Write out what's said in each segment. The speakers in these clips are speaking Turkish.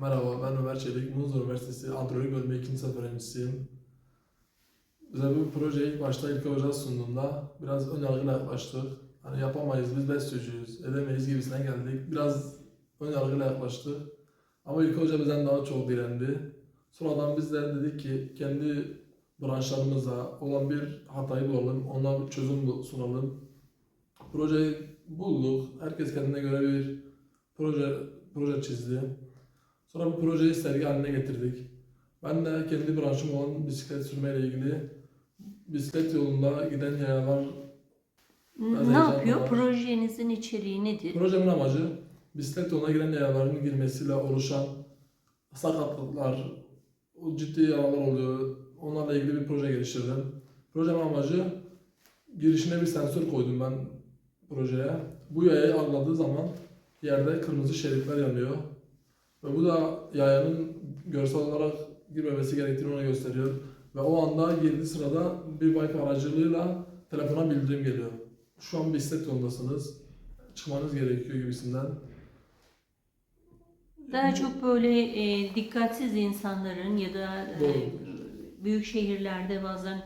Merhaba, ben Ömer Çelik. Munzur Üniversitesi Android Bölümü 2. sınıf öğrencisiyim. Bize bu projeyi ilk başta İlke Hoca sunduğunda biraz ön yargıyla yaklaştık. Hani yapamayız, biz best çocuğuyuz, edemeyiz gibisine geldik. Biraz ön yargıyla yaklaştık. Ama İlke Hoca bizden daha çok direndi. Sonradan biz de dedik ki kendi branşlarımızda olan bir hatayı bulalım, ona bir çözüm sunalım. Projeyi bulduk. Herkes kendine göre bir proje proje çizdi. Sonra bu projeyi sergi haline getirdik. Ben de kendi branşım olan bisiklet sürmeyle ilgili bisiklet yolunda giden yayalar Ne yapıyor? var. Projenizin içeriği nedir? Projemin amacı bisiklet yoluna giren yayaların girmesiyle oluşan sakatlıklar, ciddi yaralar oluyor. Onlarla ilgili bir proje geliştirdim. Projemin amacı girişine bir sensör koydum ben projeye. Bu yayayı algıladığı zaman yerde kırmızı şeritler yanıyor. Ve bu da yayanın görsel olarak girmemesi gerektiğini ona gösteriyor. Ve o anda girdiği sırada bir Wi-Fi aracılığıyla telefona bildirim geliyor. Şu an bisiklet yolundasınız. Çıkmanız gerekiyor gibisinden. Daha çok böyle e, dikkatsiz insanların ya da e, büyük şehirlerde bazen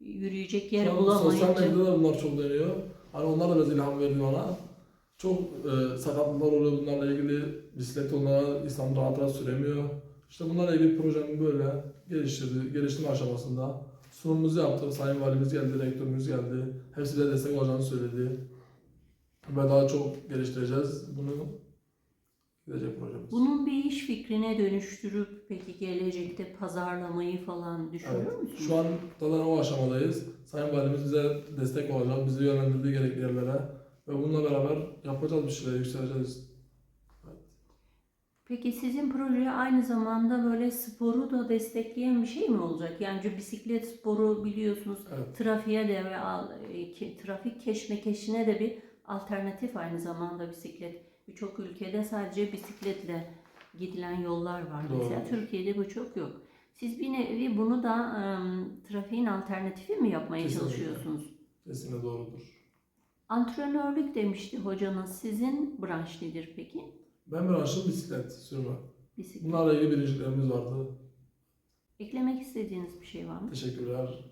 yürüyecek yer an Sosyal bulamayınca medyada da bunlar çok dönüyor. Hani onlar da biraz ilham verdi bana. Çok e, sakatlıklar oluyor bunlarla ilgili. Bisiklet yoluna insan rahat rahat süremiyor. İşte bunlarla ilgili projemi böyle geliştirdi, geliştirme aşamasında. Sunumumuzu yaptık. Sayın Valimiz geldi, rektörümüz geldi. Hepsi bize destek olacağını söyledi. Ve daha çok geliştireceğiz bunu. Gidecek projemiz. bunun bir iş fikrine dönüştürüp peki gelecekte pazarlamayı falan düşünüyor Evet. musunuz? Şu an zaten o aşamadayız. Sayın Valimiz bize destek olacak, bizi yönlendirdiği gerekli yerlere ve bununla beraber yapacağız bir şeyler, yükseleceğiz. Peki sizin proje aynı zamanda böyle sporu da destekleyen bir şey mi olacak? Yani bisiklet sporu biliyorsunuz Evet. trafiğe de ve e, trafik keşmekeşine de bir alternatif aynı zamanda bisiklet. Birçok ülkede sadece bisikletle gidilen yollar var. Mesela Doğru. Türkiye'de bu çok yok. Siz bir nevi bunu da ım, trafiğin alternatifi mi yapmaya Kesinlikle. çalışıyorsunuz? Kesinlikle doğrudur. Antrenörlük demişti hocanız. Sizin branş nedir peki? Ben branşım bisiklet sürme. Bisiklet. Bunlarla ilgili birinciliklerimiz vardı. Eklemek istediğiniz bir şey var mı? Teşekkürler.